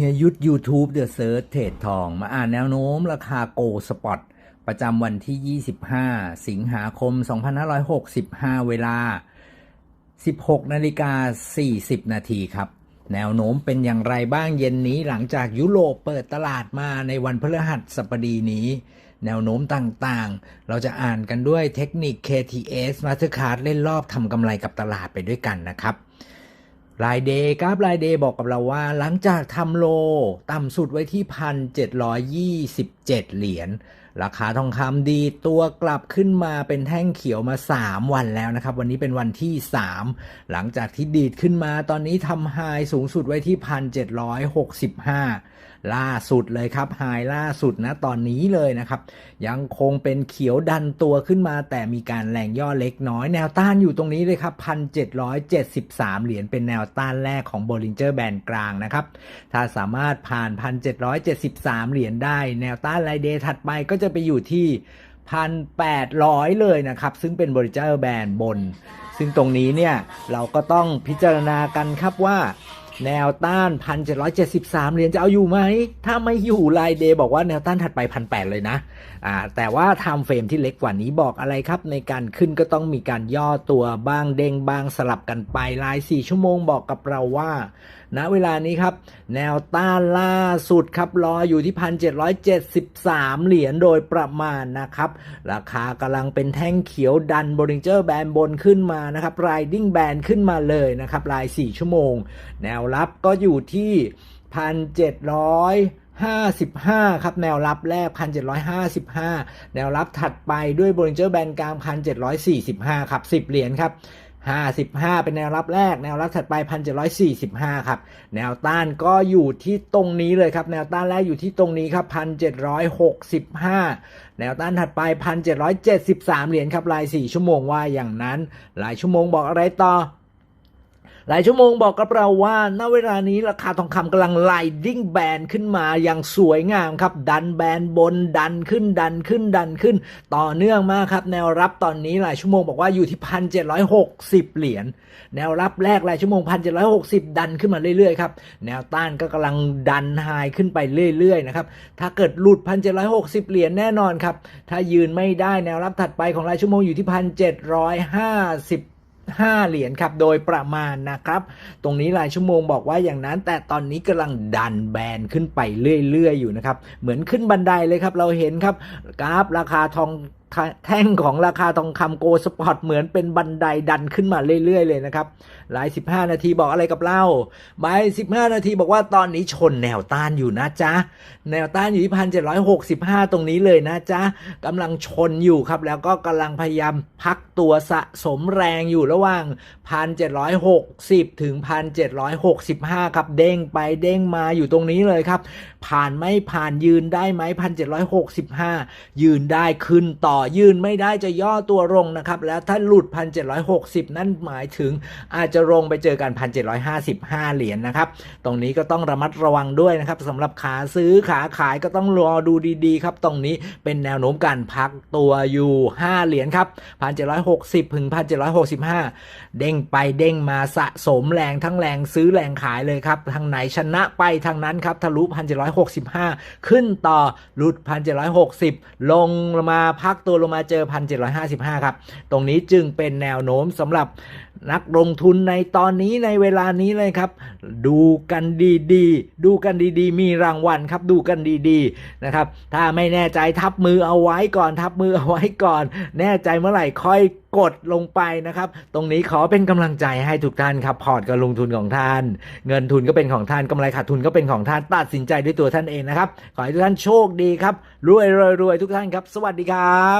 เฮียยุทธ YouTube The Search เทรดทอง มาอ่านแนวโน้มราคาโกลสปอต ประจำวันที่ 25 สิงหาคม 2565 เวลา 16นาฬิกา40 นาทีครับ แนวโน้มเป็นอย่างไรบ้างเย็นนี้หลังจากยุโรปเปิดตลาดมาในวันพฤหัสบดีนี้ แนวโน้มต่างๆ เราจะอ่านกันด้วยเทคนิค KTS Mastercard เล่นรอบทำกำไรกับตลาดไปด้วยกันนะครับ รายเดย์กราฟรายเดย์บอกกับเราว่า หลังจากทำโล ต่ำสุดไว้ที่ 1,727 เหรียญ ราคาทองคำดีดตัวกลับขึ้นมาเป็นแท่งเขียวมา 3 วันแล้วนะครับ วันนี้เป็นวันที่ 3 หลังจากที่ดีดขึ้นมาตอนนี้ทำไฮสูงสุดไว้ที่ 1,765 ล่าสุดเลยครับไฮล่าสุดนะตอนนี้เลยนะครับ ยังคงเป็นเขียวดันตัวขึ้นมา แต่มีการแรงย่อเล็กน้อย แนวต้านอยู่ตรงนี้เลยครับ 1,773 เหรียญเป็นแนวต้านแรกของ Bollinger Band กลางนะครับ ถ้าสามารถผ่าน 1,773 เหรียญได้ แนวต้านรายเดย์ถัดไปก็จะไปอยู่ที่ 1,800 เลยนะครับ ซึ่งเป็น Bollinger Band บน ซึ่งตรงนี้เนี่ย เราก็ต้องพิจารณากันครับว่า แนวต้าน 1,773 เหรียญจะเอาอยู่ไหม ถ้าไม่อยู่รายเดย์บอกว่าแนวต้านถัดไป 1,800 เลยนะอ่าแต่ว่าไทม์เฟรมที่เล็กกว่านี้บอกอะไรครับ ในการขึ้นก็ต้องมีการย่อตัวบ้างเด้งบ้างสลับกันไปราย 4 ชั่วโมงบอกกับเราว่าณเวลานี้ครับ แนวต้านล่าสุดครับรออยู่ที่ 1,773 เหรียญโดยประมาณนะครับ ราคากำลังเป็นแท่งเขียวดัน Bollinger Band บนขึ้นมานะครับ Riding Band ขึ้นมาเลยนะครับราย 4 ชั่วโมง แนวรับก็อยู่ที่ 1,700 55 ครับ แนวรับแรก 1,755 แนวรับถัดไปด้วย Bollinger Band กลาง 1,745 ครับ 10 เหรียญครับ 55 เป็นแนวรับแรก แนวรับถัดไป 1,745 ครับ แนวต้านก็อยู่ที่ตรงนี้เลยครับ แนวต้านแรกอยู่ที่ตรงนี้ครับ 1,765 แนวต้านถัดไป 1,773 เหรียญครับราย 4 ชั่วโมงว่าอย่างนั้นลายชั่วโมงบอกอะไรต่อ หลายชั่วโมงบอกกับเราว่าณเวลานี้ราคาทองคำกำลังไลดิ้งแบนขึ้นมาอย่างสวยงามครับ ดันแบนบนดันขึ้นดันขึ้นดันขึ้น ต่อเนื่องมากครับ แนวรับตอนนี้หลายชั่วโมงบอกว่าอยู่ที่1,760เหรียญแนวรับแรกรายชั่วโมง1,760ดันขึ้นมาเรื่อยๆครับแนวต้านก็กำลังดันไฮขึ้นไปเรื่อยๆนะครับถ้าเกิดหลุด1,760เหรียญแน่นอนครับถ้ายืนไม่ได้แนวรับถัดไปของรายชั่วโมงอยู่ที่1,750 5 เหรียญครับโดยประมาณนะครับ ตรงนี้รายชั่วโมงบอกว่าอย่างนั้น แต่ตอนนี้กำลังดันแบนขึ้นไปเรื่อยๆอยู่นะครับ เหมือนขึ้นบันไดเลยครับเราเห็นครับกราฟราคาทอง แท่งของราคาทองคำโกลสปอร์ตเหมือนเป็นบันไดดันขึ้นมาเรื่อย ๆ เลยนะครับ หลาย 15 นาทีบอกอะไรกับเราบาย 15 นาทีบอกว่าตอนนี้ชนแนวต้านอยู่นะจ๊ะ แนวต้านอยู่ที่พันเจ็ดร้อยหกสิบห้าตรงนี้เลยนะจ๊ะกำลังชนอยู่ครับ แล้วก็กำลังพยายามพักตัวสะสมแรงอยู่ระหว่างพันเจ็ดร้อยหกสิบถึงพันเจ็ดร้อยหกสิบห้าครับ เด้งไปเด้งมาอยู่ตรงนี้เลยครับ ผ่านไม่ผ่านยืนได้ไหมพันเจ็ดร้อยหกสิบห้ายืนได้ขึ้นต่อยืนไม่ได้จะย่อตัวลงนะครับแล้วถ้าหลุดพันเจ็ดร้อยหกสิบนั่นหมายถึงอาจจะลงไปเจอกันพันเจ็ดร้อยห้าสิบห้าเหรียญนะครับ ตรงนี้ก็ต้องระมัดระวังด้วยนะครับสำหรับขาซื้อขาขายก็ต้องรอดูดีๆครับ ตรงนี้เป็นแนวโน้มการพักตัวอยู่ 5 เหรียญครับพันเจ็ดร้อยหกสิบถึงพันเจ็ดร้อยหกสิบห้าเด้งไปเด้งมาสะสมแรงทั้งแรงซื้อแรงขายเลยครับทางไหนชนะไปทางนั้นครับทะลุพันเจ็ดร้อยหกสิบห้าขึ้นต่อหลุดพันเจ็ดร้อยหกสิบลงมาพักตัวลงมาเจอพันเจ็ดร้อยห้าสิบห้าครับ ตรงนี้จึงเป็นแนวโน้มสำหรับนักลงทุนในตอนนี้ในเวลานี้เลยครับ ดูกันดีๆดูกันดีๆ มีรางวัลครับดูกันดีๆนะครับ ถ้าไม่แน่ใจทับมือเอาไว้ก่อน ทับมือเอาไว้ก่อน แน่ใจเมื่อไหร่ค่อยกดลงไปนะครับ ตรงนี้ขอเป็นกำลังใจให้ทุกท่านครับ พอร์ตการลงทุนของท่าน เงินทุนก็เป็นของท่านกำไรขาดทุนก็เป็นของท่านตัดสินใจด้วยตัวท่านเองนะครับ ขอให้ทุกท่านโชคดีครับรวยรวยรวยทุกท่านครับ สวัสดีครับ